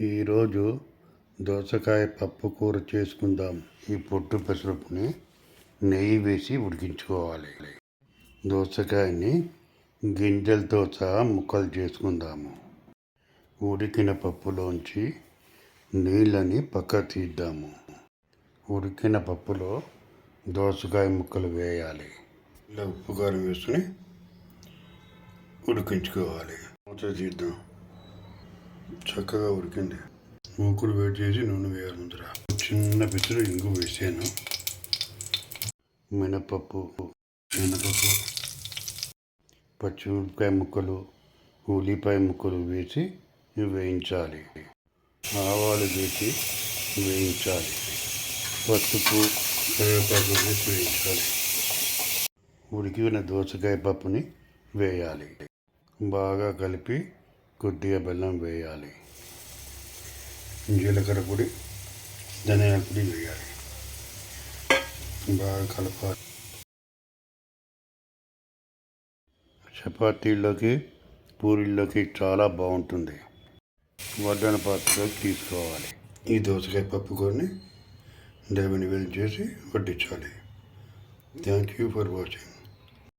ఈరోజు దోసకాయ పప్పు కూర చేసుకుందాం. ఈ పొట్టు పెసరప్పుని నెయ్యి వేసి ఉడికించుకోవాలి. దోసకాయని గింజలతో సహా ముక్కలు చేసుకుందాము. ఉడికిన పప్పులోంచి నీళ్ళని పక్క తీద్దాము. ఉడికిన పప్పులో దోసకాయ ముక్కలు వేయాలి. ఇలా ఉప్పు కారం వేసుకుని ఉడికించుకోవాలి. మూత తీద్దాం. చక్కగా ఉడికింది మూకులు వేడి చేసి నూనె వేయాలి ముందర చిన్న పిచ్చులు ఇంగు వేసాను. మినపప్పు మినపప్పు పచ్చిమిరపకాయ ముక్కలు ఉల్లిపాయ ముక్కలు వేసి వేయించాలి. ఆవాలు వేసి వేయించాలి. పసుపు కరివేపాకు వేసి వేయించాలి. ఉడికిన దోసకాయ పప్పుని వేయాలి. బాగా కలిపి కొద్దిగా బెల్లం వేయాలి. జీలకర్ర పొడి ధనియాల పొడి వేయాలి. బాగా కలపాలి. చపాతీల్లోకి పూరీల్లోకి చాలా బాగుంటుంది. వడ్డన పాత్రలోకి తీసుకోవాలి. ఈ దోసకాయ పప్పు కూరని దేవుని వేలు చేసి వడ్డించాలి. Thank you for watching